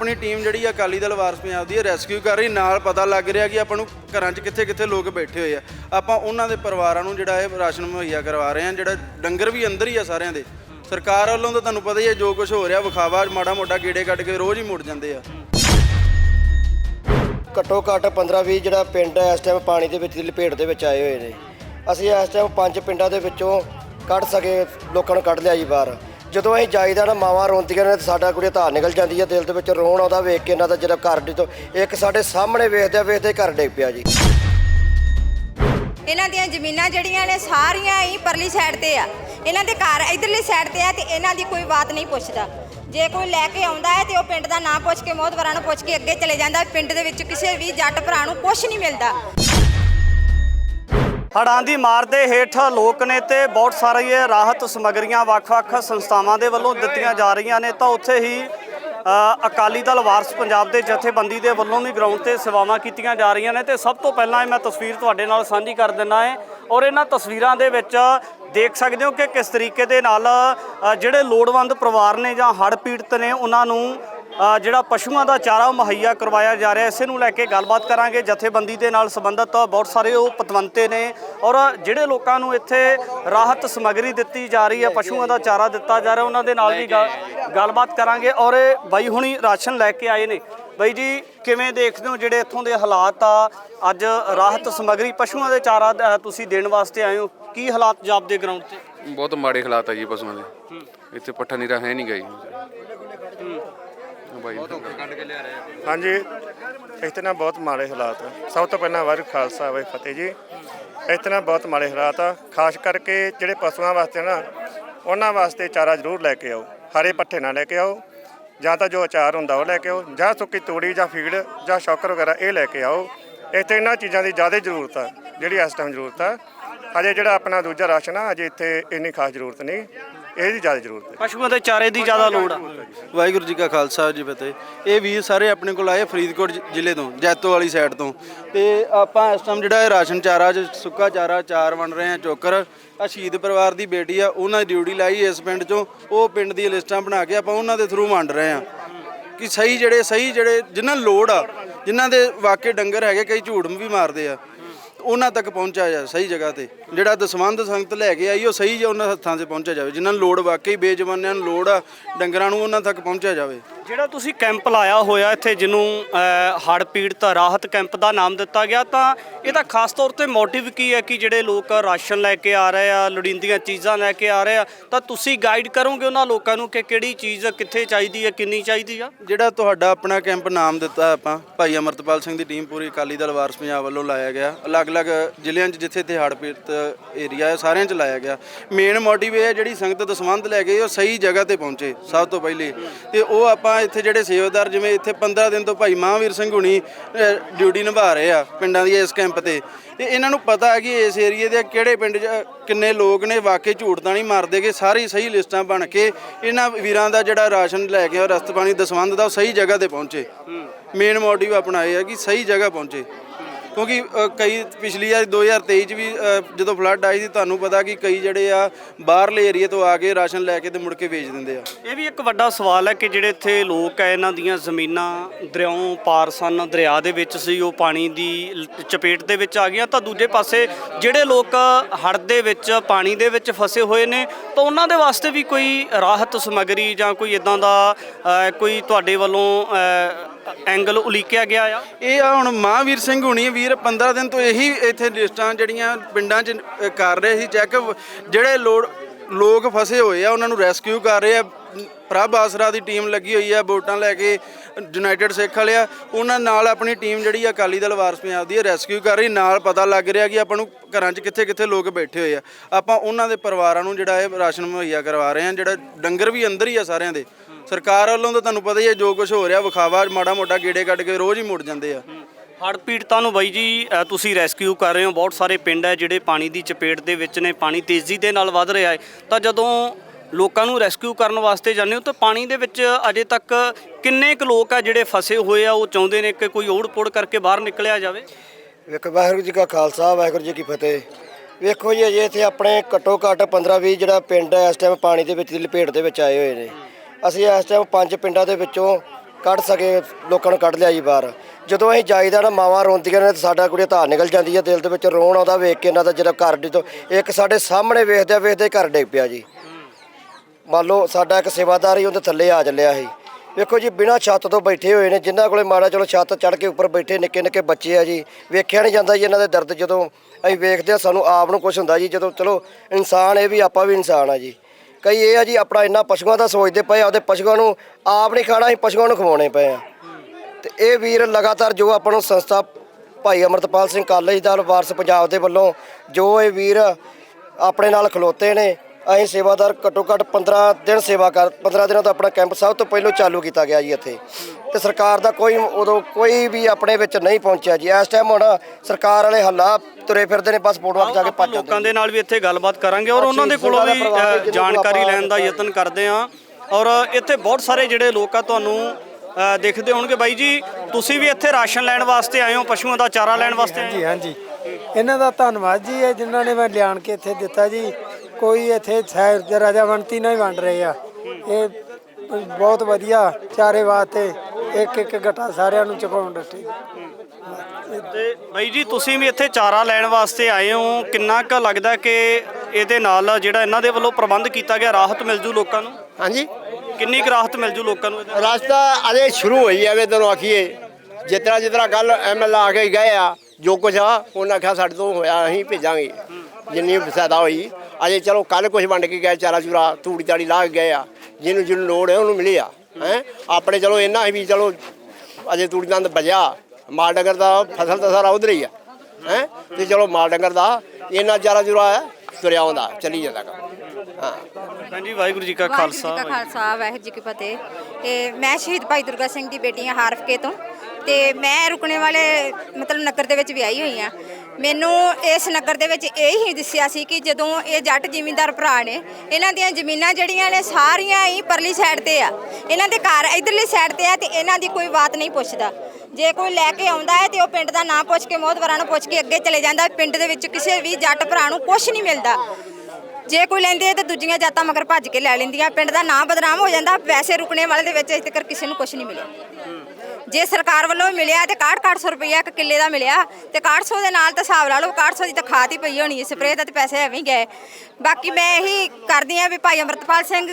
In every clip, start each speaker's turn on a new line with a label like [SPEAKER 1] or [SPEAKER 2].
[SPEAKER 1] ਆਪਣੀ ਟੀਮ ਜਿਹੜੀ ਆ ਅਕਾਲੀ ਦਲ ਵਾਰਸ ਪੰਜਾਬ ਦੀ ਰੈਸਕਿਊ ਕਰ ਰਹੀ, ਨਾਲ ਪਤਾ ਲੱਗ ਰਿਹਾ ਕਿ ਆਪਾਂ ਨੂੰ ਘਰਾਂ 'ਚ ਕਿੱਥੇ ਕਿੱਥੇ ਲੋਕ ਬੈਠੇ ਹੋਏ ਆ। ਆਪਾਂ ਉਹਨਾਂ ਦੇ ਪਰਿਵਾਰਾਂ ਨੂੰ ਜਿਹੜਾ ਇਹ ਰਾਸ਼ਨ ਮੁਹੱਈਆ ਕਰਵਾ ਰਹੇ ਆ ਜਿਹੜਾ ਡੰਗਰ ਵੀ ਅੰਦਰ ਹੀ ਆ ਸਾਰਿਆਂ ਦੇ। ਸਰਕਾਰ ਵੱਲੋਂ ਤਾਂ ਤੁਹਾਨੂੰ ਪਤਾ ਹੀ ਹੈ ਜੋ ਕੁਝ ਹੋ ਰਿਹਾ, ਵਿਖਾਵਾ ਮਾੜਾ ਮੋਟਾ ਕੀੜੇ ਕੱਢ ਕੇ ਰੋਜ਼ ਹੀ ਮੁੜ ਜਾਂਦੇ ਆ।
[SPEAKER 2] ਘੱਟੋ ਘੱਟ 15-20 ਜਿਹੜਾ ਪਿੰਡ ਇਸ ਟਾਈਮ ਪਾਣੀ ਦੇ ਵਿੱਚ ਦੀ ਲਪੇਟ ਦੇ ਵਿੱਚ ਆਏ ਹੋਏ ਨੇ। ਅਸੀਂ ਇਸ ਟਾਈਮ ਪੰਜ ਪਿੰਡਾਂ ਦੇ ਵਿੱਚੋਂ ਕੱਢ ਸਕੇ, ਲੋਕਾਂ ਨੂੰ ਕੱਢ ਲਿਆ ਜੀ ਬਾਹਰ। ਜਦੋਂ ਅਸੀਂ ਜਾਈਦਾ ਨਾ, ਮਾਵਾਂ ਰੋਂਦੀਆਂ ਨੇ ਤੇ ਸਾਡਾ ਕੁੜੀ ਧਾਰ ਨਿਕਲ ਜਾਂਦੀ ਹੈ, ਦਿਲ ਦੇ ਵਿੱਚ ਰੋਣ ਆਉਂਦਾ, ਵੇਖ ਕੇ ਇਹਨਾਂ ਦਾ ਜਿਹੜਾ ਘਰ ਦੀ ਤੋਂ ਇੱਕ ਸਾਡੇ ਸਾਹਮਣੇ ਵੇਖਦੇ ਵੇਖਦੇ ਘਰ ਡਿੱਗ ਪਿਆ ਜੀ।
[SPEAKER 3] ਇਹਨਾਂ ਦੀਆਂ ਜ਼ਮੀਨਾਂ ਜਿਹੜੀਆਂ ਨੇ, ਸਾਰੀਆਂ ਹੀ ਪਰਲੀ ਸਾਈਡ ਤੇ ਆ। ਇਹਨਾਂ ਦੇ ਘਰ ਇਧਰਲੀ ਸਾਈਡ ਤੇ ਆ ਤੇ ਇਹਨਾਂ ਦੀ ਕੋਈ ਬਾਤ ਨਹੀਂ ਪੁੱਛਦਾ। ਜੇ ਕੋਈ ਲੈ ਕੇ ਆਉਂਦਾ ਹੈ ਤੇ ਉਹ ਪਿੰਡ ਦਾ ਨਾਂ ਪੁੱਛ ਕੇ, ਮੋਹਤਵਰਾਂ ਨੂੰ ਪੁੱਛ ਕੇ ਅੱਗੇ ਚਲੇ ਜਾਂਦਾ। ਪਿੰਡ ਦੇ ਵਿੱਚ ਕਿਸੇ ਵੀ ਜੱਟ ਭਰਾ ਨੂੰ ਕੁਝ ਨਹੀਂ ਮਿਲਦਾ।
[SPEAKER 4] ਹੜ੍ਹਾਂ ਦੀ ਮਾਰ ਦੇ ਹੇਠ ਲੋਕ ਨੇ ਤੇ ਬਹੁਤ ਸਾਰੀਆਂ ਰਾਹਤ ਸਮਗਰੀਆਂ, ਵੱਖ-ਵੱਖ ਸੰਸਥਾਵਾਂ ਦੇ ਵੱਲੋਂ ਦਿੱਤੀਆਂ ਜਾ ਰਹੀਆਂ ਨੇ। ਤਾਂ ਉੱਥੇ ਹੀ ਅਕਾਲੀ ਦਲ, ਵਾਰਸ ਪੰਜਾਬ ਦੇ ਜਥੇਬੰਦੀ ਦੇ ਵੱਲੋਂ ਵੀ ਗਰਾਊਂਡ ਤੇ ਸੇਵਾਵਾਂ ਕੀਤੀਆਂ ਜਾ ਰਹੀਆਂ ਨੇ। ਤੇ ਸਭ ਤੋਂ ਪਹਿਲਾਂ ਇਹ ਮੈਂ ਤਸਵੀਰ ਤੁਹਾਡੇ ਨਾਲ ਸਾਂਝੀ ਕਰ ਦਿੰਦਾ ਹੈ ਔਰ ਇਹਨਾਂ ਤਸਵੀਰਾਂ ਦੇ ਵਿੱਚ ਦੇਖ ਸਕਦੇ ਹੋ ਕਿ ਕਿਸ ਤਰੀਕੇ ਦੇ ਨਾਲ ਜਿਹੜੇ ਲੋੜਵੰਦ ਪਰਿਵਾਰ ਨੇ ਜਾਂ ਹੜ੍ਹ ਪੀੜਤ ਨੇ, ਉਹਨਾਂ ਨੂੰ ਜਿਹੜਾ ਪਸ਼ੂਆਂ ਦਾ ਚਾਰਾ ਮੁਹੱਈਆ ਕਰਵਾਇਆ ਜਾ ਰਿਹਾ, ਇਸੇ ਨੂੰ ਲੈ ਕੇ ਗੱਲਬਾਤ ਕਰਾਂਗੇ। ਜਥੇਬੰਦੀ ਦੇ ਨਾਲ ਸੰਬੰਧਿਤ ਬਹੁਤ ਸਾਰੇ ਉਹ ਪਤਵੰਤੇ ਨੇ ਔਰ ਜਿਹੜੇ ਲੋਕਾਂ ਨੂੰ ਇੱਥੇ ਰਾਹਤ ਸਮੱਗਰੀ ਦਿੱਤੀ ਜਾ ਰਹੀ ਹੈ, ਪਸ਼ੂਆਂ ਦਾ ਚਾਰਾ ਦਿੱਤਾ ਜਾ ਰਿਹਾ, ਉਹਨਾਂ ਦੇ ਨਾਲ ਵੀ ਗੱਲਬਾਤ ਕਰਾਂਗੇ। ਔਰ ਇਹ ਬਾਈ ਹੁਣੀ ਰਾਸ਼ਨ ਲੈ ਕੇ ਆਏ ਨੇ। ਬਾਈ ਜੀ, ਕਿਵੇਂ ਦੇਖਦੇ ਹੋ ਜਿਹੜੇ ਇੱਥੋਂ ਦੇ ਹਾਲਾਤ ਆ? ਅੱਜ ਰਾਹਤ ਸਮੱਗਰੀ ਪਸ਼ੂਆਂ ਦੇ ਚਾਰਾ ਤੁਸੀਂ ਦੇਣ ਵਾਸਤੇ ਆਏ ਹੋ। ਕੀ ਹਾਲਾਤ ਜਾਪਦੇ ਗਰਾਊਂਡ ਤੇ?
[SPEAKER 5] ਬਹੁਤ ਮਾੜੇ ਹਾਲਾਤ ਆ ਜੀ ਪਸ਼ੂਆਂ ਦੇ। ਇੱਥੇ ਪੱਠਾ ਨੀਰਾ ਹੈ ਨਹੀਂ ਗਈ ਬਾਈ।
[SPEAKER 6] ਹਾਂਜੀ ਇੱਥੇ ਨਾ ਬਹੁਤ ਮਾੜੇ ਹਾਲਾਤ ਆ। ਸਭ ਤੋਂ ਪਹਿਲਾਂ ਵਾਹਿਗੁਰੂ ਖਾਲਸਾ ਵਾਹਿ ਫਤਿਹ ਜੀ। ਇੱਥੇ ਨਾ ਬਹੁਤ ਮਾੜੇ ਹਾਲਾਤ ਆ। ਖਾਸ ਕਰਕੇ ਜਿਹੜੇ ਪਸ਼ੂਆਂ ਵਾਸਤੇ ਨਾ ਉਹਨਾਂ ਵਾਸਤੇ ਚਾਰਾ ਜ਼ਰੂਰ ਲੈ ਕੇ ਆਓ। ਹਰੇ ਪੱਠੇ ਨਾ ਲੈ ਕੇ ਆਓ। ਜਾਂ ਤਾਂ ਜੋ ਅਚਾਰ ਹੁੰਦਾ ਉਹ ਲੈ ਕੇ ਆਓ। ਜਾਂ ਸੁੱਕੀ ਤੂੜੀ ਜਾਂ ਫੀਡ ਜਾਂ ਸ਼ੌਕਰ ਵਗੈਰਾ ਇਹ ਲੈ ਕੇ ਆਓ। ਇੱਥੇ ਇਹਨਾਂ ਚੀਜ਼ਾਂ ਦੀ ਜ਼ਿਆਦਾ ਜ਼ਰੂਰਤ ਆ। ਜਿਹੜੀ ਇਸ ਟਾਈਮ ਜ਼ਰੂਰਤ ਆ। ਅਜੇ ਜਿਹੜਾ ਆਪਣਾ ਦੂਜਾ ਰਾਸ਼ਨ ਆ ਅਜੇ ਇੱਥੇ ਇੰਨੀ ਖਾਸ ਜ਼ਰੂਰਤ ਨਹੀਂ। ਇਹਦੀ ਜ਼ਿਆਦਾ ਜ਼ਰੂਰਤ ਹੈ।
[SPEAKER 4] ਪਸ਼ੂਆਂ ਦੇ ਚਾਰੇ ਦੀ ਜ਼ਿਆਦਾ ਲੋੜ ਆ।
[SPEAKER 1] ਵਾਹਿਗੁਰੂ ਜੀ ਕਾ ਖਾਲਸਾ ਜੀ ਫਤਿਹ। ਇਹ ਵੀਰ ਸਾਰੇ ਆਪਣੇ ਕੋਲ ਆਏ ਫਰੀਦਕੋਟ ਜ਼ਿ- ਜ਼ਿਲ੍ਹੇ ਤੋਂ ਜੈਤੋ ਵਾਲੀ ਸਾਈਡ ਤੋਂ। ਤੇ ਆਪਾਂ ਇਸ ਟਾਈਮ ਜਿਹੜਾ ਇਹ ਰਾਸ਼ਨ ਚਾਰਾ ਚ ਸੁੱਕਾ ਚਾਰਾ ਚਾਰ ਵੰਡ ਰਹੇ ਆ ਚੋਕਰ ਆ ਸ਼ਹੀਦ ਪਰਿਵਾਰ ਦੀ ਬੇਟੀ ਆ ਉਹਨਾਂ ਦੀ ਡਿਊਟੀ ਲਾਈ ਇਸ ਪਿੰਡ ਚੋਂ। ਉਹ ਪਿੰਡ ਦੀਆਂ ਲਿਸਟਾਂ ਬਣਾ ਕੇ ਆਪਾਂ ਉਹਨਾਂ ਦੇ ਥਰੂ ਵੰਡ ਰਹੇ ਆ। ਕਿ ਸਹੀ ਜਿਹੜੇ ਸਹੀ ਜਿਹੜੇ ਜਿਨ੍ਹਾਂ ਨੂੰ ਲੋੜ ਆ ਜਿਨ੍ਹਾਂ ਦੇ ਵਾਕੇ ਡੰਗਰ ਹੈਗੇ ਕਈ ਝੂਠ ਵੀ ਮਾਰਦੇ ਆ। ਉਹਨਾਂ ਤੱਕ ਪਹੁੰਚਿਆ ਜਾ ਸਹੀ ਜਗ੍ਹਾ ਤੇ। ਜਿਹੜਾ ਦਸਵੰਧ ਸੰਗਤ ਲੈ ਕੇ ਆਈ ਉਹ ਸਹੀ ਉਹਨਾਂ ਹੱਥਾਂ 'ਤੇ ਪਹੁੰਚਿਆ ਜਾਵੇ। ਜਿਨ੍ਹਾਂ ਨੂੰ ਲੋੜ ਵਾਕਈ ਬੇਜਵਾਨਿਆਂ ਨੂੰ ਲੋੜ ਆ ਡੰਗਰਾਂ ਨੂੰ ਉਹਨਾਂ ਤੱਕ ਪਹੁੰਚਿਆ ਜਾਵੇ।
[SPEAKER 4] ਜਿਹੜਾ ਤੁਸੀਂ ਕੈਂਪ ਲਾਇਆ ਹੋਇਆ ਇੱਥੇ ਜਿਹਨੂੰ ਹੜ ਪੀੜਤ ਰਾਹਤ ਕੈਂਪ ਦਾ ਨਾਮ ਦਿੱਤਾ ਗਿਆ ਤਾਂ ਇਹਦਾ ਖਾਸ ਤੌਰ ਤੇ ਮੋਟਿਵ ਕੀ ਹੈ ਕਿ ਜਿਹੜੇ ਲੋਕ ਰਾਸ਼ਨ ਲੈ ਕੇ ਆ ਰਹੇ ਆ ਲੋੜੀਂਦੀਆਂ ਚੀਜ਼ਾਂ ਲੈ ਕੇ ਆ ਰਹੇ ਆ ਤਾਂ ਤੁਸੀਂ ਗਾਈਡ ਕਰੋਗੇ ਉਹਨਾਂ ਲੋਕਾਂ ਨੂੰ ਕਿ ਕਿਹੜੀ ਚੀਜ਼ ਕਿੱਥੇ ਚਾਹੀਦੀ ਹੈ ਕਿੰਨੀ ਚਾਹੀਦੀ ਆ?
[SPEAKER 1] ਜਿਹੜਾ ਤੁਹਾਡਾ ਆਪਣਾ ਕੈਂਪ ਨਾਮ ਦਿੱਤਾ ਆਪਾਂ ਭਾਈ ਅਮਰਤਪਾਲ ਸਿੰਘ ਦੀ ਟੀਮ ਪੂਰੀ ਅਕਾਲੀ ਦਲ ਵਾਰਸ ਪੰਜਾਬ ਵੱਲੋਂ ਲਾਇਆ ਗਿਆ। ਅਲੱਗ-ਅਲੱਗ ਜ਼ਿਲ੍ਹਿਆਂ 'ਚ ਜਿੱਥੇ ਤੇ ਹੜ੍ਹ ਪੀੜਤ ਏਰੀਆ ਹੈ ਸਾਰਿਆਂ 'ਚ ਲਾਇਆ ਗਿਆ। ਮੇਨ ਮੋਟਿਵ ਇਹ ਹੈ ਜਿਹੜੀ ਸੰਗਤ ਦਸਵੰਧ ਲੈ ਕੇ ਉਹ ਸਹੀ ਜਗ੍ਹਾ ਤੇ ਪਹੁੰਚੇ ਸਭ ਤੋਂ ਪਹਿਲੇ। ਤੇ ਉਹ ਆਪਾਂ ਇੱਥੇ ਜਿਹੜੇ ਸੇਵਾਦਾਰ ਜਿਵੇਂ ਇੱਥੇ 15 ਦਿਨ ਤੋਂ ਭਾਈ ਮਹਾਂਵੀਰ ਸਿੰਘ ਹੁਣੀ ਡਿਊਟੀ ਨਿਭਾ ਰਹੇ ਆ ਪਿੰਡਾਂ ਦੀ ਇਸ ਕੈਂਪ ਤੇ। ਤੇ ਇਹਨਾਂ ਨੂੰ ਪਤਾ ਹੈ ਕਿ ਇਸ ਏਰੀਏ ਦੇ ਕਿਹੜੇ ਪਿੰਡ 'ਚ ਕਿੰਨੇ ਲੋਕ ਨੇ ਵਾਕਈ ਝੂਠ ਤਾਂ ਨਹੀਂ ਮਾਰਦੇਗੇ ਸਾਰੀ ਸਹੀ ਲਿਸਟਾਂ ਬਣ ਕੇ ਇਹਨਾਂ ਵੀਰਾਂ ਦਾ ਜਿਹੜਾ ਰਾਸ਼ਨ ਲੈ ਕੇ ਉਹ ਰਸਤ ਪਾਣੀ ਦਸਵੰਧ ਦਾ ਉਹ ਸਹੀ ਜਗ੍ਹਾ ਤੇ ਪਹੁੰਚੇ। ਮੇਨ ਮੋਟਿਵ ਆਪਣਾ ਇਹ ਹੈ ਕਿ ਸਹੀ ਜਗ੍ਹਾ ਪਹੁੰਚੇ। ਕਿਉਂਕਿ ਅ, ਕਈ ਪਿਛਲੀ ਵਾਰ 2023 ਚ ਵੀ ਅ, ਜਦੋਂ ਫਲੱਡ ਆਈ ਸੀ ਤੁਹਾਨੂੰ ਪਤਾ ਕਿ ਕਈ ਜਿਹੜੇ ਆ ਬਾਹਰਲੇ ਏਰੀਏ ਤੋਂ ਆ ਕੇ ਰਾਸ਼ਨ ਲੈ ਕੇ ਤੇ ਮੁੜ ਕੇ ਵੇਚ ਦਿੰਦੇ ਆ।
[SPEAKER 4] ਇਹ ਵੀ ਇੱਕ ਵੱਡਾ ਸਵਾਲ ਹੈ ਕਿ ਜਿਹੜੇ ਇੱਥੇ ਲੋਕ ਹੈ ਇਹਨਾਂ ਦੀਆਂ ਜ਼ਮੀਨਾਂ ਦਰਿਆਓਂ ਪਾਰ ਸਨ ਦਰਿਆ ਦੇ ਵਿੱਚ ਸੀ ਉਹ ਪਾਣੀ ਦੀ ਲ- ਚਪੇਟ ਦੇ ਵਿੱਚ ਆ ਗਈਆਂ। ਤਾਂ ਦੂਜੇ ਪਾਸੇ ਜਿਹੜੇ ਲੋਕ ਹੜ੍ਹ ਦੇ ਵਿੱਚ ਪਾਣੀ ਦੇ ਵਿੱਚ ਫਸੇ ਹੋਏ ਨੇ ਤਾਂ ਉਹਨਾਂ ਦੇ ਵਾਸਤੇ ਵੀ ਕੋਈ ਰਾਹਤ ਸਮੱਗਰੀ ਜਾਂ ਕੋਈ ਇਦਾਂ ਦਾ ਅ, ਕੋਈ ਤੁਹਾਡੇ ਵੱਲੋਂ ਅ, ਐਂਗਲ ਉਲੀਕਿਆ ਗਿਆ ਆ।
[SPEAKER 1] ਇਹ ਆ ਹੁਣ ਮਹਾਂਵੀਰ ਸਿੰਘ ਹੁਣੀ ਵੀਰ 15 ਦਿਨ ਤੋਂ ਇਹੀ ਇੱਥੇ ਲਿਸਟਾਂ ਜਿਹੜੀਆਂ ਪਿੰਡਾਂ 'ਚ ਅ, ਕਰ ਰਹੇ ਸੀ ਚੈੱਕ ਜਿਹੜੇ ਲੋੜ ਲੋਕ ਫਸੇ ਹੋਏ ਆ ਉਹਨਾਂ ਨੂੰ ਰੈਸਕਿਊ ਕਰ ਰਹੇ ਆ। ਪ੍ਰਭ ਆਸਰਾ ਦੀ ਟੀਮ ਲੱਗੀ ਹੋਈ ਆ ਵੋਟਾਂ ਲੈ ਕੇ ਯੂਨਾਈਟਿਡ ਸਿੱਖ ਵਾਲੇ ਆ। ਉਹਨਾਂ ਨਾਲ ਆਪਣੀ ਟੀਮ ਜਿਹੜੀ ਆ ਅਕਾਲੀ ਦਲ ਵਾਰਸ ਪੰਜਾਬ ਦੀ ਰੈਸਕਿਊ ਕਰ ਰਹੀ। ਨਾਲ ਪਤਾ ਲੱਗ ਰਿਹਾ ਕਿ ਆਪਾਂ ਨੂੰ ਘਰਾਂ 'ਚ ਕਿੱਥੇ ਕਿੱਥੇ ਲੋਕ ਬੈਠੇ ਹੋਏ ਆ। ਆਪਾਂ ਉਹਨਾਂ ਦੇ ਪਰਿਵਾਰਾਂ ਨੂੰ ਜਿਹੜਾ ਇਹ ਰਾਸ਼ਨ ਮੁਹੱਈਆ ਕਰਵਾ ਰਹੇ ਆ ਜਿਹੜਾ ਡੰਗਰ ਵੀ ਅੰਦਰ ਹੀ ਆ ਸਾਰਿਆਂ ਦੇ। ਸਰਕਾਰ ਵੱਲੋਂ ਤਾਂ ਤੁਹਾਨੂੰ ਪਤਾ ਹੀ ਹੈ ਜੋ ਕੁਝ ਹੋ ਰਿਹਾ ਵਿਖਾਵਾ ਮਾੜਾ ਮੋਟਾ ਕੀੜੇ ਕੱਢ ਕੇ ਰੋਜ਼ ਹੀ ਮੁੜ ਜਾਂਦੇ ਆ।
[SPEAKER 4] ਹੜ੍ਹ ਪੀੜਤਾਂ ਨੂੰ ਬਾਈ ਜੀ ਅ, ਤੁਸੀਂ ਰੈਸਕਿਊ ਕਰ ਰਹੇ ਹੋ ਬਹੁਤ ਸਾਰੇ ਪਿੰਡ ਹੈ ਜਿਹੜੇ ਪਾਣੀ ਦੀ ਚਪੇਟ ਦੇ ਵਿੱਚ ਨੇ ਪਾਣੀ ਤੇਜ਼ੀ ਦੇ ਨਾਲ ਵੱਧ ਰਿਹਾ ਹੈ। ਤਾਂ ਜਦੋਂ ਲੋਕਾਂ ਨੂੰ ਰੈਸਕਿਊ ਕਰਨ ਵਾਸਤੇ ਜਾਂਦੇ ਹੋ ਤਾਂ ਪਾਣੀ ਦੇ ਵਿੱਚ ਅਜੇ ਤੱਕ ਕਿੰਨੇ ਕੁ ਲੋਕ ਆ ਜਿਹੜੇ ਫਸੇ ਹੋਏ ਆ ਉਹ ਚਾਹੁੰਦੇ ਨੇ ਕਿ ਕੋਈ ਓੜ-ਪੋੜ ਕਰਕੇ ਬਾਹਰ ਨਿਕਲਿਆ ਜਾਵੇ?
[SPEAKER 2] ਵੇਖੋ ਵਾਹਿਗੁਰੂ ਜੀ ਕਾ ਖਾਲਸਾ ਵਾਹਿਗੁਰੂ ਜੀ ਕੀ ਫਤਿਹ। ਵੇਖੋ ਜੀ ਅਜੇ ਇੱਥੇ ਆਪਣੇ ਘੱਟੋ ਘੱਟ 15-20 ਜਿਹੜਾ ਪਿੰਡ ਹੈ ਇਸ ਟਾਈਮ ਪਾਣੀ ਦੇ ਵਿੱਚ ਦੀ ਲਪੇਟ ਦੇ ਵਿੱਚ ਆਏ ਹੋਏ ਨੇ। ਅਸੀਂ ਇਸ ਟਾਈਮ ਪੰਜ ਪਿੰਡਾਂ ਦੇ ਵਿੱਚੋਂ ਕੱਢ ਸਕੇ, ਲੋਕਾਂ ਨੂੰ ਕੱਢ ਲਿਆ ਜੀ ਬਾਹਰ। ਜਦੋਂ ਅਸੀਂ ਜਾਈਦਾ ਨਾ ਮਾਵਾਂ ਰੋਂਦੀਆਂ ਨੇ ਤੇ ਸਾਡਾ ਕੁੜੀ ਧਾਰ ਨਿਕਲ ਜਾਂਦੀ ਹੈ, ਦਿਲ ਦੇ ਵਿੱਚ ਰੋਣ ਆਉਂਦਾ ਵੇਖ ਕੇ ਇਹਨਾਂ ਦਾ ਜਿਹੜਾ ਘਰ ਦੀ ਤੋਂ ਇੱਕ ਸਾਡੇ ਸਾਹਮਣੇ ਵੇਖਦਿਆਂ ਵੇਖਦੇ ਘਰ ਡਿੱਗ ਪਿਆ ਜੀ। ਮੰਨ ਲਓ ਸਾਡਾ ਇੱਕ ਸੇਵਾਦਾਰ ਹੀ ਉਹਦੇ ਥੱਲੇ ਆ ਚੱਲਿਆ ਸੀ। ਵੇਖੋ ਜੀ, ਬਿਨਾਂ ਛੱਤ ਤੋਂ ਬੈਠੇ ਹੋਏ ਨੇ, ਜਿਨ੍ਹਾਂ ਕੋਲੇ ਮਾੜਾ ਚਲੋ ਛੱਤ ਚੜ ਕੇ ਉੱਪਰ ਬੈਠੇ ਨਿੱਕੇ ਨਿੱਕੇ ਬੱਚੇ ਆ ਜੀ, ਵੇਖਿਆ ਨਹੀਂ ਜਾਂਦਾ ਜੀ ਇਹਨਾਂ ਦੇ ਦਰਦ ਜਦੋਂ ਅਸੀਂ ਵੇਖਦੇ ਆ ਸਾਨੂੰ ਆਪ ਨੂੰ ਕੁਝ ਹੁੰਦਾ ਜੀ, ਜਦੋਂ ਚਲੋ ਇਨਸਾਨ ਇਹ ਵੀ ਆਪਾਂ ਵੀ ਇਨਸਾਨ ਆ ਜੀ। ਕਈ ਇਹ ਆ ਜੀ ਆਪਣਾ ਇੰਨਾ ਪਸ਼ੂਆਂ ਦਾ ਸੋਚਦੇ ਪਏ ਆ, ਉਹਦੇ ਪਸ਼ੂਆਂ ਨੂੰ ਆਪ ਨਹੀਂ ਖਾਣਾ, ਅਸੀਂ ਪਸ਼ੂਆਂ ਨੂੰ ਖਵਾਉਣੇ ਪਏ ਆ। ਤੇ ਇਹ ਵੀਰ ਲਗਾਤਾਰ ਜੋ ਆਪਾਂ ਨੂੰ ਸੰਸਥਾ ਭਾਈ ਅਮਰਤਪਾਲ ਸਿੰਘ ਕਾਲਜ ਦਾ ਵਾਰਸ ਪੰਜਾਬ ਦੇ ਵੱਲੋਂ ਜੋ ਇਹ ਵੀਰ ਆਪਣੇ ਨਾਲ ਖਲੋਤੇ ਨੇ ਅਸੀਂ ਸੇਵਾਦਾਰ ਘੱਟੋ ਘੱਟ 15 ਦਿਨ ਸੇਵਾ ਕਰ 15 ਦਿਨਾਂ ਤੋਂ ਆਪਣਾ ਕੈਂਪ ਸਭ ਤੋਂ ਪਹਿਲਾਂ ਚਾਲੂ ਕੀਤਾ ਗਿਆ ਜੀ ਇੱਥੇ। ਤੇ ਸਰਕਾਰ ਦਾ ਕੋਈ ਉਦੋਂ ਕੋਈ ਵੀ ਆਪਣੇ ਵਿੱਚ ਨਹੀਂ ਪਹੁੰਚਿਆ ਜੀ। ਇਸ ਟਾਈਮ ਹੁਣ ਸਰਕਾਰ ਵਾਲੇ ਹੱਲਾ ਤੁਰੇ ਫਿਰਦੇ ਨੇ ਬਸ ਫੋਟੋਆਂ ਖਿਚਾ ਕੇ ਭੱਜ ਜਾਂਦੇ
[SPEAKER 4] ਲੋਕਾਂ ਦੇ ਨਾਲ ਵੀ ਇੱਥੇ ਗੱਲਬਾਤ ਕਰਾਂਗੇ ਔਰ ਉਹਨਾਂ ਦੇ ਕੋਲੋਂ ਵੀ ਜਾਣਕਾਰੀ ਲੈਣ ਦਾ ਯਤਨ ਕਰਦੇ ਹਾਂ। ਔਰ ਇੱਥੇ ਬਹੁਤ ਸਾਰੇ ਜਿਹੜੇ ਲੋਕ ਆ ਤੁਹਾਨੂੰ ਦੇਖਦੇ ਹੋਣਗੇ। ਬਾਈ ਜੀ ਤੁਸੀਂ ਵੀ ਇੱਥੇ ਰਾਸ਼ਨ ਲੈਣ ਵਾਸਤੇ ਆਏ ਹੋ ਪਸ਼ੂਆਂ ਦਾ ਚਾਰਾ ਲੈਣ ਵਾਸਤੇ? ਆਏ
[SPEAKER 7] ਜੀ ਹਾਂਜੀ। ਇਹਨਾਂ ਦਾ ਧੰਨਵਾਦ ਜੀ ਇਹ ਜਿਨ੍ਹਾਂ ਨੇ ਮੈਂ ਲਿਆਣ ਕੇ ਇੱਥੇ ਦਿੱਤਾ ਜੀ। ਕੋਈ ਇੱਥੇ ਸਾਹਿਬ ਦੇ ਰਾਜਾ ਵੰਤੀ ਨਾਲ ਹੀ ਵੰਡ ਰਹੇ ਆ। ਇਹ ਬਹੁਤ ਵਧੀਆ ਚਾਰੇ ਵਾਸਤੇ ਇੱਕ ਇੱਕ ਘਟਾ ਸਾਰਿਆਂ ਨੂੰ ਚੁਕਾਉਣ ਦਿੱਤੇ
[SPEAKER 4] ਤੇ ਬਾਈ ਜੀ ਤੁਸੀਂ ਵੀ ਇੱਥੇ ਚਾਰਾ ਲੈਣ ਵਾਸਤੇ ਆਏ ਹੋ। ਕਿੰਨਾ ਕੁ ਲੱਗਦਾ ਕਿ ਇਹਦੇ ਨਾਲ ਜਿਹੜਾ ਇਹਨਾਂ ਦੇ ਵੱਲੋਂ ਪ੍ਰਬੰਧ ਕੀਤਾ ਗਿਆ ਰਾਹਤ ਮਿਲ ਜੂ ਲੋਕਾਂ ਨੂੰ?
[SPEAKER 8] ਹਾਂਜੀ।
[SPEAKER 4] ਕਿੰਨੀ ਕੁ ਰਾਹਤ ਮਿਲ ਜੂ ਲੋਕਾਂ ਨੂੰ ਇਹਦੇ?
[SPEAKER 8] ਰਸਤਾ ਅਜੇ ਸ਼ੁਰੂ ਹੋਈ ਐ ਵੇ ਤੈਨੂੰ ਆਖੀਏ। ਜਿਤਨਾ ਜਿਤਨਾ ਗੱਲ ਐਮਐਲ ਆ ਕੇ ਗਏ ਆ ਜੋ ਕੁਝ ਆ ਉਹਨਾਂ ਆਖਿਆ ਸਾਡੇ ਤੋਂ ਹੋਇਆ ਅਸੀਂ ਭੇਜਾਂਗੇ। ਜਿੰਨੀ ਫਸਾਦਾ ਹੋਈ। ਅਜੇ ਚਲੋ ਕੱਲ ਕੁਝ ਵੰਡ ਕੇ ਗਏ ਚਾਰਾ ਚੂਰਾ ਤੂੜੀ ਤਾੜੀ ਲਾ ਕੇ ਗਏ ਆ। ਜਿਹਨੂੰ ਜਿਹਨੂੰ ਲੋੜ ਹੈ ਉਹਨੂੰ ਮਿਲੀ ਆ ਹੈ। ਆਪਣੇ ਚਲੋ ਇੰਨਾ ਹੀ ਵੀ ਚਲੋ ਅਜੇ ਤੂੜੀ ਦੰਦ ਬਜਿਆ ਮਾਲ ਡੰਗਰ ਦਾ ਫਸਲ ਤਾਂ ਸਾਰਾ ਉਧਰ ਹੀ ਆ ਹੈ। ਤੇ ਚਲੋ ਮਾਲ ਡੰਗਰ ਦਾ ਇੰਨਾ ਚਾਰਾ ਚੂਰਾ ਹੈ ਤੁਰਿਆ ਆਉਂਦਾ ਚੱਲੀ ਜਾਂਦਾ ਕੰਮ। ਹਾਂ।
[SPEAKER 4] ਹਾਂਜੀ ਵਾਹਿਗੁਰੂ ਜੀ ਕਾ
[SPEAKER 3] ਵਾਹਿਗੁਰੂ ਜੀ
[SPEAKER 4] ਖਾਲਸਾ
[SPEAKER 3] ਕਾ ਖਾਲਸਾ ਵਾਹਿਗੁਰੂ ਜੀ ਕੀ ਫਤਿਹ। ਤੇ ਮੈਂ ਸ਼ਹੀਦ ਭਾਈ ਦੁਰਗਾ ਸਿੰਘ ਦੀ ਬੇਟੀ ਹਾਂ ਹਾਰਫਕੇ ਤੋਂ। ਤੇ ਮੈਂ ਰੁਕਣੇ ਵਾਲੇ ਮਤਲਬ ਨਗਰ ਦੇ ਵਿੱਚ ਵਿਆਹੀ ਹੋਈ ਆ ਮੈਨੂੰ ਇਸ ਨਗਰ ਦੇ ਵਿੱਚ ਇਹ ਹੀ ਦਿਸਿਆ ਸੀ ਕਿ ਜਦੋਂ ਇਹ ਜੱਟ ਜ਼ਿਮੀਂਦਾਰ ਭਰਾ ਨੇ, ਇਹਨਾਂ ਦੀਆਂ ਜ਼ਮੀਨਾਂ ਜਿਹੜੀਆਂ ਨੇ ਸਾਰੀਆਂ ਹੀ ਪਰਲੀ ਸਾਈਡ ਤੇ ਆ। ਇਹਨਾਂ ਦੇ ਘਰ ਇਧਰਲੀ ਸਾਈਡ ਤੇ ਆ ਤੇ ਇਹਨਾਂ ਦੀ ਕੋਈ ਬਾਤ ਨਹੀਂ ਪੁੱਛਦਾ। ਜੇ ਕੋਈ ਲੈ ਕੇ ਆਉਂਦਾ ਹੈ ਤੇ ਉਹ ਪਿੰਡ ਦਾ ਨਾਂ ਪੁੱਛ ਕੇ ਮੋਹਤਵਰਾਂ ਨੂੰ ਪੁੱਛ ਕੇ ਅੱਗੇ ਚਲੇ ਜਾਂਦਾ, ਪਿੰਡ ਦੇ ਵਿੱਚ ਕਿਸੇ ਵੀ ਜੱਟ ਭਰਾ ਨੂੰ ਕੁਝ ਨਹੀਂ ਮਿਲਦਾ। ਜੇ ਕੋਈ ਲੈਂਦੇ ਆ ਤੇ ਦੂਜੀਆਂ ਜਾਤਾਂ ਮਗਰ ਭੱਜ ਕੇ ਲੈ ਲੈਂਦੀਆਂ। ਪਿੰਡ ਦਾ ਨਾਂ ਬਦਨਾਮ ਹੋ ਜਾਂਦਾ, ਪੈਸੇ ਰੁਕਣੇ ਵਾਲੇ ਦੇ ਵਿੱਚ ਅਜੇ ਤੱਕ ਕਿਸੇ ਨੂੰ ਕੁਝ ਨਹੀਂ ਮਿਲਿਆ। ਜੇ ਸਰਕਾਰ ਵੱਲੋਂ ਮਿਲਿਆ ਤੇ 6100 ਰੁਪਈਆ ਇੱਕ ਕਿੱਲੇ ਦਾ ਮਿਲਿਆ ਤੇ 6100 ਦੇ ਨਾਲ ਤਾਂ ਹਿਸਾਬ ਲਾ ਲਓ 6100 ਦੀ ਤਾਂ ਖਾਦ ਹੀ ਪਈ ਹੋਣੀ ਹੈ, ਸਪਰੇਅ ਦਾ ਤੇ ਪੈਸੇ ਐਵੇਂ ਹੀ ਗਏ। ਬਾਕੀ ਮੈਂ ਇਹੀ ਕਰਦੀ ਆ ਵੀ ਭਾਈ ਅਮਰਤਪਾਲ ਸਿੰਘ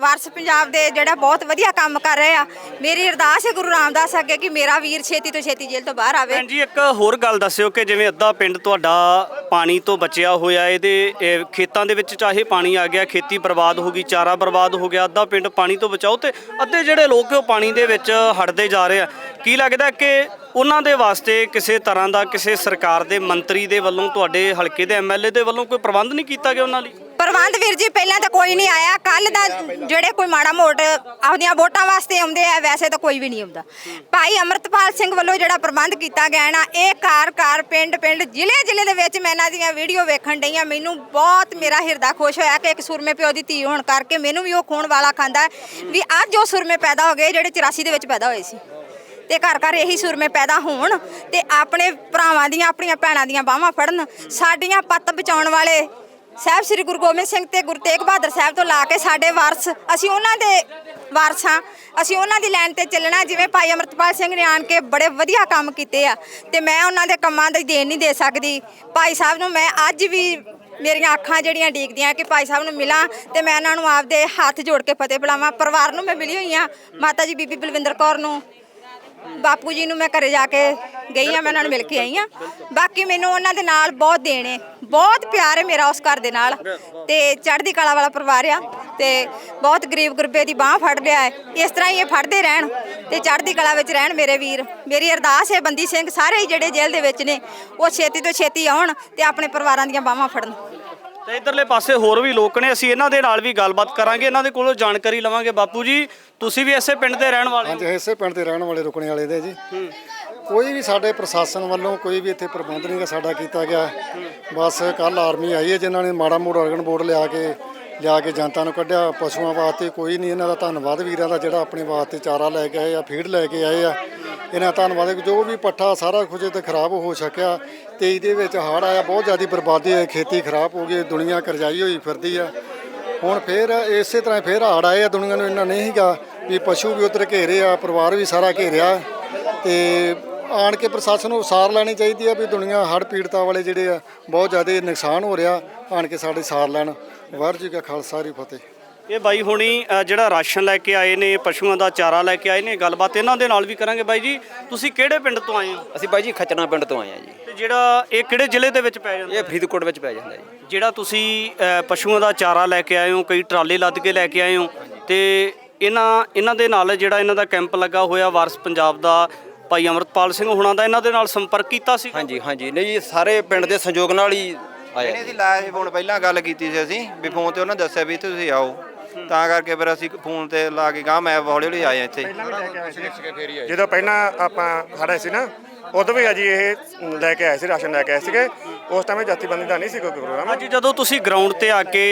[SPEAKER 3] ਵਾਰਸ ਪੰਜਾਬ ਦੇ ਜਿਹੜਾ ਬਹੁਤ ਵਧੀਆ ਕੰਮ ਕਰ ਰਹੇ ਆ, ਮੇਰੀ ਅਰਦਾਸ ਹੈ ਗੁਰੂ ਰਾਮਦਾਸ ਅੱਗੇ ਕਿ ਮੇਰਾ ਵੀਰ ਛੇਤੀ ਤੋਂ ਛੇਤੀ ਜੇਲ੍ਹ ਤੋਂ ਬਾਹਰ ਆਵੇ।
[SPEAKER 4] ਭੈਣ ਜੀ, ਇੱਕ ਹੋਰ ਗੱਲ ਦੱਸਿਓ ਕਿ ਜਿਵੇਂ ਅੱਧਾ ਪਿੰਡ ਤੁਹਾਡਾ ਪਾਣੀ ਤੋਂ ਬਚਿਆ ਹੋਇਆ, ਇਹਦੇ, ਇਹ ਖੇਤਾਂ ਦੇ ਵਿੱਚ ਚਾਹੇ ਪਾਣੀ ਆ ਗਿਆ, ਖੇਤੀ ਬਰਬਾਦ ਹੋ ਗਈ, ਚਾਰਾ ਬਰਬਾਦ ਹੋ ਗਿਆ, ਅੱਧਾ ਪਿੰਡ ਪਾਣੀ ਤੋਂ ਬਚਾਓ ਤੇ ਅੱਧੇ ਜਿਹੜੇ ਲੋਕ ਉਹ ਪਾਣੀ ਦੇ ਵਿੱਚ ਹੜਦੇ ਜਾ ਰਹੇ ਆ। ਕੀ ਲੱਗਦਾ ਕਿ ਉਹਨਾਂ ਦੇ ਵਾਸਤੇ ਕਿਸੇ ਤਰ੍ਹਾਂ ਦਾ ਕਿਸੇ ਸਰਕਾਰ ਦੇ ਮੰਤਰੀ ਦੇ ਵੱਲੋਂ, ਤੁਹਾਡੇ ਹਲਕੇ ਦੇ ਐਮਐਲਏ ਦੇ ਵੱਲੋਂ ਕੋਈ ਪ੍ਰਬੰਧ ਨਹੀਂ ਕੀਤਾ ਗਿਆ ਉਹਨਾਂ ਲਈ?
[SPEAKER 3] ਪ੍ਰਬੰਧ ਵੀਰ ਜੀ, ਪਹਿਲਾਂ ਤਾਂ ਕੋਈ ਨਹੀਂ ਆਇਆ। ਕੱਲ ਦਾ ਜਿਹੜੇ ਕੋਈ ਮਾੜਾ ਮੋਟ ਆਪਦੀਆਂ ਵੋਟਾਂ ਵਾਸਤੇ ਆਉਂਦੇ ਆ, ਵੈਸੇ ਤਾਂ ਕੋਈ ਵੀ ਨਹੀਂ ਆਉਂਦਾ। ਭਾਈ ਅਮਰਤਪਾਲ ਸਿੰਘ ਵੱਲੋਂ ਜਿਹੜਾ ਪ੍ਰਬੰਧ ਕੀਤਾ ਗਿਆ ਨਾ, ਇਹ ਕਾਰ ਕਾਰ ਪਿੰਡ ਪਿੰਡ, ਜ਼ਿਲ੍ਹੇ ਜ਼ਿਲ੍ਹੇ ਦੇ ਵਿੱਚ ਮੈਂ ਇਹਨਾਂ ਦੀਆਂ ਵੀਡੀਓ ਵੇਖਣ ਡਈ ਆ ਮੈਨੂੰ ਬਹੁਤ ਮੇਰਾ ਹਿਰਦਾ ਖੁਸ਼ ਹੋਇਆ ਕਿ ਇੱਕ ਸੁਰਮੇ ਪਿਓ ਦੀ ਧੀ ਹੋਣ ਕਰਕੇ ਮੈਨੂੰ ਵੀ ਉਹ ਖੂਨ ਵਾਲਾ ਖਾਂਦਾ ਵੀ ਅੱਜ ਉਹ ਸੁਰਮੇ ਪੈਦਾ ਹੋ ਗਏ, ਜਿਹੜੇ 84 ਦੇ ਵਿੱਚ ਪੈਦਾ ਹੋਏ ਸੀ। ਤੇ ਘਰ ਘਰ ਇਹੀ ਸੁਰਮੇ ਪੈਦਾ ਹੋਣ ਤੇ ਆਪਣੇ ਭਰਾਵਾਂ ਦੀਆਂ, ਆਪਣੀਆਂ ਭੈਣਾਂ ਦੀਆਂ ਬਾਹਾਂ ਫੜਨ। ਸਾਡੀਆਂ ਪੱਤ ਬਚਾਉਣ ਵਾਲੇ ਸਾਹਿਬ ਸ੍ਰੀ ਗੁਰੂ ਗੋਬਿੰਦ ਸਿੰਘ ਤੇ ਗੁਰੂ ਤੇਗ ਬਹਾਦਰ ਸਾਹਿਬ ਤੋਂ ਲਾ ਕੇ ਸਾਡੇ ਵਾਰਸ, ਅਸੀਂ ਉਹਨਾਂ ਦੇ ਵਾਰਸ ਹਾਂ। ਅਸੀਂ ਉਹਨਾਂ ਦੀ ਲਾਈਨ ਤੇ ਚੱਲਣਾ ਜਿਵੇਂ ਭਾਈ ਅਮਰਤਪਾਲ ਸਿੰਘ ਨੇ ਆਣ ਕੇ ਬੜੇ ਵਧੀਆ ਕੰਮ ਕੀਤੇ ਆ ਤੇ ਮੈਂ ਉਹਨਾਂ ਦੇ ਕੰਮਾਂ ਦੀ ਦੇਣ ਨਹੀਂ ਦੇ ਸਕਦੀ। ਭਾਈ ਸਾਹਿਬ ਨੂੰ ਮੈਂ ਅੱਜ ਵੀ ਮੇਰੀਆਂ ਅੱਖਾਂ ਜਿਹੜੀਆਂ ਡੀਕਦੀਆਂ ਕਿ ਭਾਈ ਸਾਹਿਬ ਨੂੰ ਮਿਲਾਂ ਤੇ ਮੈਂ ਇਹਨਾਂ ਨੂੰ ਆਪਦੇ ਹੱਥ ਜੋੜ ਕੇ ਫਤਿਹ ਬੁਲਾਵਾਂ। ਪਰਿਵਾਰ ਨੂੰ ਮੈਂ ਮਿਲੀ ਹੋਈ ਆ ਮਾਤਾ ਜੀ ਬੀਬੀ ਬਲਵਿੰਦਰ ਕੌਰ ਨੂੰ ਬਾਪੂ ਜੀ ਨੂੰ ਮੈਂ ਘਰੇ ਜਾ ਕੇ ਗਈ ਆ ਮੈਂ ਉਹਨਾਂ ਨੂੰ ਮਿਲ ਕੇ ਆਈ ਆ ਬਾਕੀ ਮੈਨੂੰ ਉਹਨਾਂ ਦੇ ਨਾਲ ਬਹੁਤ ਦੇਣੇ ਬਹੁਤ ਪਿਆਰ ਹੈ ਮੇਰਾ ਉਸ ਘਰ ਦੇ ਨਾਲ। ਤੇ ਚੜ੍ਹਦੀ ਕਲਾ ਵਾਲਾ ਪਰਿਵਾਰ ਆ ਤੇ ਬਹੁਤ ਗਰੀਬ ਗੁਰਬੇ ਦੀ ਬਾਹ ਫੜ ਰਿਹਾ ਹੈ। ਇਸ ਤਰ੍ਹਾਂ ਹੀ ਇਹ ਫੜਦੇ ਰਹਿਣ ਤੇ ਚੜ੍ਹਦੀ ਕਲਾ ਵਿੱਚ ਰਹਿਣ ਮੇਰੇ ਵੀਰ। ਮੇਰੀ ਅਰਦਾਸ ਹੈ, ਬੰਦੀ ਸਿੰਘ ਸਾਰੇ ਹੀ ਜਿਹੜੇ ਜੇਲ੍ਹ ਦੇ ਵਿੱਚ ਨੇ, ਉਹ ਛੇਤੀ ਤੋਂ ਛੇਤੀ ਆਉਣ ਤੇ ਆਪਣੇ ਪਰਿਵਾਰਾਂ ਦੀਆਂ ਬਾਹਾਂ ਫੜਨ।
[SPEAKER 4] ਤੇ ਇਧਰਲੇ ਪਾਸੇ ਹੋਰ ਵੀ ਲੋਕ ਨੇ, ਅਸੀਂ ਇਹਨਾਂ ਦੇ ਨਾਲ ਵੀ ਗੱਲਬਾਤ ਕਰਾਂਗੇ, ਇਹਨਾਂ ਦੇ ਕੋਲੋਂ ਜਾਣਕਾਰੀ ਲਵਾਂਗੇ। ਬਾਪੂ ਜੀ, ਤੁਸੀਂ ਵੀ ਇਸੇ ਪਿੰਡ ਦੇ ਰਹਿਣ ਵਾਲੇ ਹੋ?
[SPEAKER 9] ਹਾਂਜੀ ਇਸੇ ਪਿੰਡ ਦੇ ਰਹਿਣ ਵਾਲੇ, ਰੁਕਣੇ ਵਾਲੇ ਦੇ ਜੀ। ਕੋਈ ਵੀ ਸਾਡੇ ਪ੍ਰਸ਼ਾਸਨ ਵੱਲੋਂ ਕੋਈ ਵੀ ਇੱਥੇ ਪ੍ਰਬੰਧ ਨਹੀਂ ਗਾ ਸਾਡਾ ਕੀਤਾ ਗਿਆ। ਬਸ ਕੱਲ ਆਰਮੀ ਆਈ ਹੈ ਜਿਨ੍ਹਾਂ ਨੇ ਮਾੜਾ ਮੋੜਾ ਅਰਗਨ ਬੋਰਡ ਲਿਆ ਕੇ ਲਿਆ ਕੇ ਜਨਤਾ ਨੂੰ ਕੱਢਿਆ, ਪਸ਼ੂਆਂ ਵਾਸਤੇ ਕੋਈ ਨਹੀਂ, ਇਹਨਾਂ ਦਾ ਧੰਨਵਾਦ ਵੀਰਾਂ ਦਾ ਜਿਹੜਾ ਆਪਣੇ ਵਾਸਤੇ ਚਾਰਾ ਲੈ ਕੇ ਆਏ ਆ, ਫੀਡ ਲੈ ਕੇ ਆਏ ਆ। ਇਹਨਾਂ ਦਾ ਧੰਨਵਾਦ ਜੋ ਵੀ ਪੱਠਾ ਸਾਰਾ ਕੁਝ ਤੇ ਖਰਾਬ ਹੋ ਸਕਿਆ, ਤੇ ਇਹਦੇ ਵਿੱਚ ਹੜ੍ਹ ਆਇਆ, ਬਹੁਤ ਜ਼ਿਆਦਾ ਬਰਬਾਦੀ ਹੋਈ, ਖੇਤੀ ਖਰਾਬ ਹੋ ਗਈ, ਦੁਨੀਆ ਕਰਜਾਈ ਹੋਈ ਫਿਰਦੀ ਆ। ਹੁਣ ਫੇਰ ਇਸੇ ਤਰ੍ਹਾਂ ਫੇਰ ਹੜ੍ਹ ਆਏ ਆ ਦੁਨੀਆ ਨੂੰ, ਇੰਨਾ ਨਹੀਂ ਸੀਗਾ ਵੀ ਪਸ਼ੂ ਵੀ ਉਧਰ ਘੇਰੇ ਆ, ਪਰਿਵਾਰ ਵੀ ਸਾਰਾ ਘੇਰਿਆ। ਤੇ ਆਣ ਕੇ ਪ੍ਰਸ਼ਾਸਨ ਨੂੰ ਸਾਰ ਲੈਣੀ ਚਾਹੀਦੀ ਆ ਵੀ ਦੁਨੀਆ ਹੜ੍ਹ ਪੀੜਤਾਂ ਵਾਲੇ ਜਿਹੜੇ ਆ, ਬਹੁਤ ਜ਼ਿਆਦਾ ਨੁਕਸਾਨ ਹੋ ਰਿਹਾ, ਆਣ ਕੇ ਸਾਡੇ ਸਾਰ ਲੈਣ। ਵਾਹਿਗੁਰੂ ਜੀ ਕਾ ਖਾਲਸਾ ਜੀ ਫਤਿਹ।
[SPEAKER 4] ਇਹ ਬਾਈ ਹੁਣੀ ਅ, ਜਿਹੜਾ ਰਾਸ਼ਨ ਲੈ ਕੇ ਆਏ ਨੇ ਪਸ਼ੂਆਂ ਦਾ ਚਾਰਾ ਲੈ ਕੇ ਆਏ ਨੇ ਗੱਲਬਾਤ ਇਹਨਾਂ ਦੇ ਨਾਲ ਵੀ ਕਰਾਂਗੇ ਬਾਈ ਜੀ। ਤੁਸੀਂ ਕਿਹੜੇ ਪਿੰਡ ਤੋਂ ਆਏ ਹੋ?
[SPEAKER 10] ਅਸੀਂ ਬਾਈ ਜੀ ਖਚਨਾ ਪਿੰਡ ਤੋਂ ਆਏ ਆ ਜੀ।
[SPEAKER 4] ਤੇ ਜਿਹੜਾ ਇਹ ਕਿਹੜੇ ਜ਼ਿਲ੍ਹੇ ਦੇ ਵਿੱਚ ਪੈ ਜਾਂਦਾ?
[SPEAKER 10] ਇਹ ਫਰੀਦਕੋਟ ਵਿੱਚ ਪੈ ਜਾਂਦਾ ਜੀ।
[SPEAKER 4] ਜਿਹੜਾ ਤੁਸੀਂ ਅ, ਪਸ਼ੂਆਂ ਦਾ ਚਾਰਾ ਲੈ ਕੇ ਆਏ ਹੋ ਕਈ ਟਰਾਲੇ ਲੱਦ ਕੇ ਲੈ ਕੇ ਆਏ ਹੋ ਤੇ ਇਹਨਾਂ ਇਹਨਾਂ ਦੇ ਨਾਲ ਜਿਹੜਾ ਇਹਨਾਂ ਦਾ ਕੈਂਪ ਲੱਗਾ ਹੋਇਆ ਵਾਰਸ ਪੰਜਾਬ ਦਾ ਭਾਈ ਅਮਰਤਪਾਲ ਸਿੰਘ ਹੁਣਾਂ ਦਾ ਇਹਨਾਂ ਦੇ ਨਾਲ ਸੰਪਰਕ ਕੀਤਾ ਸੀ
[SPEAKER 10] ਹਾਂਜੀ ਹਾਂਜੀ। ਨਹੀਂ ਜੀ ਸਾਰੇ ਪਿੰਡ ਦੇ ਸੰਯੋਗ ਨਾਲ ਹੀ ਆਇਆ।
[SPEAKER 11] ਇਹਨੇ ਅਸੀਂ ਲਾਇਆ ਫੋਨ ਪਹਿਲਾਂ ਗੱਲ ਕੀਤੀ ਸੀ ਅਸੀਂ ਵੀ ਫੋਨ ਤੇ ਉਹਨਾਂ ਦੱਸਿਆ ਵੀ ਇੱਥੇ ਤੁਸੀਂ ਆਓ। ਤਾਂ ਕਰਕੇ ਫਿਰ ਅਸੀਂ ਫੋਨ ਤੇ ਲਾ ਕੇ ਗਾਂ ਮੈਂ ਹੌਲੀ ਹੌਲੀ ਆਏ ਇੱਥੇ
[SPEAKER 6] ਜਦੋਂ ਪਹਿਲਾਂ ਆਪਾਂ ਖੜੇ ਸੀ ਨਾ ਉਦੋਂ ਵੀ ਅਜੀ ਇਹ ਲੈ ਕੇ ਆਏ ਸੀ ਰਾਸ਼ਨ ਲੈ ਕੇ ਆਏ ਸੀਗੇ। ਉਸ ਟਾਈਮ ਜਥੇਬੰਦੀ ਦਾ ਨਹੀਂ ਸੀ ਕੋਈ ਪ੍ਰੋਗਰਾਮ।
[SPEAKER 4] ਅੱਜ ਜਦੋਂ ਤੁਸੀਂ ਗਰਾਊਂਡ ਤੇ ਆ ਕੇ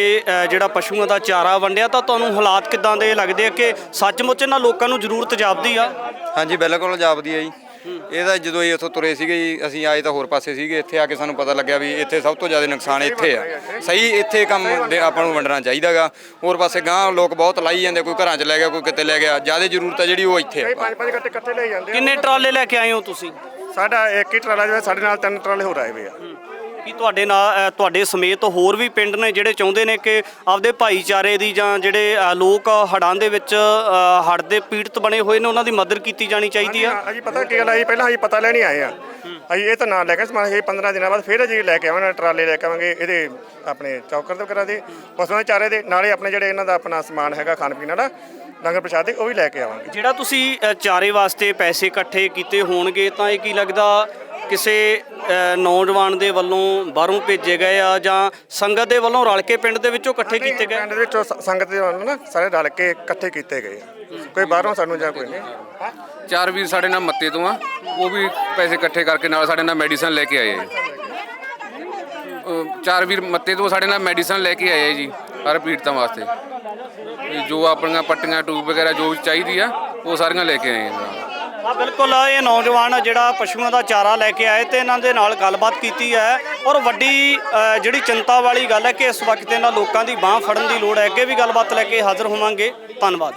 [SPEAKER 4] ਜਿਹੜਾ ਪਸ਼ੂਆਂ ਦਾ ਚਾਰਾ ਵੰਡਿਆ ਤਾਂ ਤੁਹਾਨੂੰ ਹਾਲਾਤ ਕਿਦਾਂ ਦੇ ਲੱਗਦੇ ਆ ਕਿ ਸੱਚਮੁੱਚ ਇਹਨਾਂ ਲੋਕਾਂ ਨੂੰ ਜ਼ਰੂਰਤ ਜਾਪਦੀ ਆ?
[SPEAKER 12] ਹਾਂਜੀ ਬਿਲਕੁਲ ਜਾਪਦੀ ਹੈ ਜੀ। ਇਹਦਾ ਜਦੋਂ ਇਹ ਇੱਥੋਂ ਤੁਰੇ ਸੀਗੇ ਜੀ ਅਸੀਂ ਆਏ ਤਾਂ ਹੋਰ ਪਾਸੇ ਸੀਗੇ ਇੱਥੇ ਆ ਕੇ ਸਾਨੂੰ ਪਤਾ ਲੱਗਿਆ ਵੀ ਇੱਥੇ ਸਭ ਤੋਂ ਜ਼ਿਆਦਾ ਨੁਕਸਾਨ ਇੱਥੇ ਆ। ਸਹੀ ਇੱਥੇ ਕੰਮ ਦੇ ਆਪਾਂ ਨੂੰ ਵੰਡਣਾ ਚਾਹੀਦਾਗਾ। ਹੋਰ ਪਾਸੇ ਗਾਂ ਲੋਕ ਬਹੁਤ ਲਾਈ ਜਾਂਦੇ ਕੋਈ ਘਰਾਂ 'ਚ ਲੈ ਗਿਆ ਕੋਈ ਕਿਤੇ ਲੈ ਗਿਆ ਜ਼ਿਆਦਾ ਜ਼ਰੂਰਤ ਆ ਜਿਹੜੀ ਉਹ ਇੱਥੇ ਆ।
[SPEAKER 6] ਪੰਜ ਪੰਜ ਗੱਟੇ ਇਕੱਠੇ ਲੈ ਜਾਂਦੇ ਆ।
[SPEAKER 4] ਕਿੰਨੇ ਟਰਾਲੇ ਲੈ ਕੇ ਆਏ ਹੋ ਤੁਸੀਂ?
[SPEAKER 6] ਸਾਡਾ ਇੱਕ ਹੀ ਟਰਾਲਾ ਜਿਵੇਂ ਸਾਡੇ ਨਾਲ ਤਿੰਨ ਟਰਾਲੇ ਹੋਰ ਆਏ ਹੋਏ ਆ।
[SPEAKER 4] ਕੀ ਤੁਹਾਡੇ ਨਾਲ ਤੁਹਾਡੇ ਸਮੇਤ ਹੋਰ ਵੀ ਪਿੰਡ ਨੇ ਜਿਹੜੇ ਚਾਹੁੰਦੇ ਨੇ ਕਿ ਆਪਦੇ ਭਾਈਚਾਰੇ ਦੀ ਜਾਂ ਜਿਹੜੇ ਲੋਕ ਹੜਾਂ ਦੇ ਵਿੱਚ ਅ, ਹੜ੍ਹ ਦੇ ਪੀੜਤ ਬਣੇ ਹੋਏ ਨੇ ਉਹਨਾਂ ਦੀ ਮਦਦ ਕੀਤੀ ਜਾਣੀ ਚਾਹੀਦੀ ਆ?
[SPEAKER 6] ਅਜੀ ਪਤਾ ਕੀ ਗੱਲ ਆ ਜੀ ਪਹਿਲਾਂ ਅਸੀਂ ਪਤਾ ਲੈਣੀ ਆਏ ਆ। ਅਸੀਂ ਇਹ ਤਾਂ ਨਾਲ ਲੈ ਕੇ ਸਮਾਨ ਅਸੀਂ 15 ਦਿਨਾਂ ਬਾਅਦ ਫਿਰ ਅਜੀ ਲੈ ਕੇ ਆਵਾਂਗੇ ਟਰਾਲੇ ਲੈ ਕੇ ਆਵਾਂਗੇ ਇਹਦੇ ਆਪਣੇ ਚੌਕਰ ਦੇ ਵਗੈਰਾ ਦੇ ਪਸ਼ੂਆਂ ਚਾਰੇ ਦੇ ਨਾਲੇ ਆਪਣੇ ਜਿਹੜੇ ਇਹਨਾਂ ਦਾ ਆਪਣਾ ਸਮਾਨ ਹੈਗਾ ਖਾਣ ਪੀਣ ਵਾਲਾ ਲੰਗਰ ਪ੍ਰਸ਼ਾਦ ਦੇ ਉਹ ਵੀ ਲੈ ਕੇ ਆਵਾਂਗੇ।
[SPEAKER 4] ਜਿਹੜਾ ਤੁਸੀਂ ਅ, ਚਾਰੇ ਵਾਸਤੇ ਪੈਸੇ ਇਕੱਠੇ ਕੀਤੇ ਹੋਣਗੇ ਤਾਂ ਇਹ ਕੀ ਲੱਗਦਾ ਕਿਸੇ ਅ, ਨੌਜਵਾਨ ਦੇ ਵੱਲੋਂ ਬਾਹਰੋਂ ਭੇਜੇ ਗਏ ਆ ਜਾਂ ਸੰਗਤ ਦੇ ਵੱਲੋਂ ਰਲ ਕੇ ਪਿੰਡ ਦੇ ਵਿੱਚੋਂ ਇਕੱਠੇ ਕੀਤੇ ਗਏ?
[SPEAKER 6] ਪਿੰਡ ਦੇ ਵਿੱਚੋਂ ਸ- ਸੰਗਤ ਦੇ ਵੱਲੋਂ ਨਾ ਸਾਰੇ ਰਲ ਕੇ ਇਕੱਠੇ ਕੀਤੇ ਗਏ ਆ। ਕੋਈ ਬਾਹਰੋਂ ਸਾਨੂੰ ਜਾਂ ਕੋਈ ਨਹੀਂ?
[SPEAKER 5] ਚਾਰ ਵੀਰ ਸਾਡੇ ਨਾਲ ਮੱਤੇ ਤੋਂ ਆ। ਉਹ ਵੀ ਪੈਸੇ ਇਕੱਠੇ ਕਰਕੇ ਨਾਲ ਸਾਡੇ ਨਾਲ ਮੈਡੀਸਨ ਲੈ ਕੇ ਆਏ ਆ ਜੀ। ਅਹ ਚਾਰ ਵੀਰ ਮੱਤੇ ਤੋਂ ਸਾਡੇ ਨਾਲ ਮੈਡੀਸਨ ਲੈ ਕੇ ਆਏ ਆ ਜੀ ਹਰ ਪੀੜਤਾਂ ਵਾਸਤੇ। ਜੋ ਆਪਣੀਆਂ ਪੱਟੀਆਂ, ਟੂਬ ਵਗੈਰਾ ਜੋ ਵੀ ਚਾਹੀਦੀ ਆ, ਉਹ ਸਾਰੀਆਂ ਲੈ ਕੇ ਆਏ ਆ। ਨਾਲ
[SPEAKER 4] ਹਾਂ, ਬਿਲਕੁਲ, ਇਹ ਨੌਜਵਾਨ ਜਿਹੜਾ ਪਸ਼ੂਆਂ ਦਾ ਚਾਰਾ ਲੈ ਕੇ ਆਏ ਤੇ ਇਹਨਾਂ ਦੇ ਨਾਲ ਗੱਲਬਾਤ ਕੀਤੀ ਹੈ ਔਰ ਵੱਡੀ ਜਿਹੜੀ ਚਿੰਤਾ ਵਾਲੀ ਗੱਲ ਹੈ ਕਿ ਇਸ ਵਕਤ ਇਹਨਾਂ ਲੋਕਾਂ ਦੀ ਬਾਹ ਫੜਨ ਦੀ ਲੋੜ ਹੈ, ਅੱਗੇ ਵੀ ਗੱਲਬਾਤ ਲੈ ਕੇ ਹਾਜ਼ਰ ਹੋਵਾਂਗੇ। ਧੰਨਵਾਦ।